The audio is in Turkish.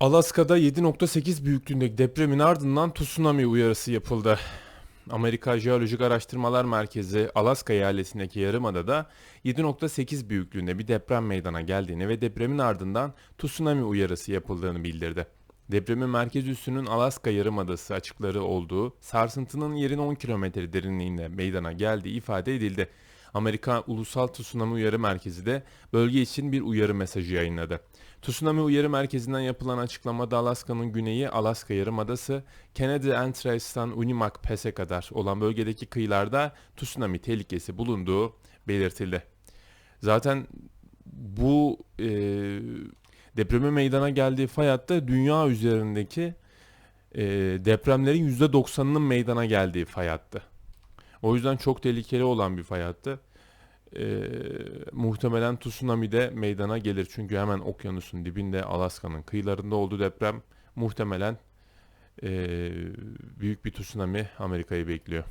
Alaska'da 7.8 büyüklüğündeki depremin ardından tsunami uyarısı yapıldı. Amerika Jeolojik Araştırmalar Merkezi Alaska eyaletindeki yarımadada 7.8 büyüklüğünde bir deprem meydana geldiğini ve depremin ardından tsunami uyarısı yapıldığını bildirdi. Depremin merkez üssünün Alaska Yarımadası açıkları olduğu sarsıntının yerin 10 kilometre derinliğinde meydana geldiği ifade edildi. Amerika Ulusal Tsunami Uyarı Merkezi de bölge için bir uyarı mesajı yayınladı. Tsunami Uyarı Merkezi'nden yapılan açıklamada Alaska'nın güneyi Alaska Yarımadası, Kennedy Entrace'tan Unimak Pass'e kadar olan bölgedeki kıyılarda tsunami tehlikesi bulunduğu belirtildi. Zaten bu e, depremin meydana geldiği fay hattı dünya üzerindeki e, depremlerin %90'ının meydana geldiği fay hattı. O yüzden çok tehlikeli olan bir fay hattı. Ee, muhtemelen tsunami de meydana gelir. Çünkü hemen okyanusun dibinde Alaska'nın kıyılarında olduğu deprem muhtemelen ee, büyük bir tsunami Amerika'yı bekliyor.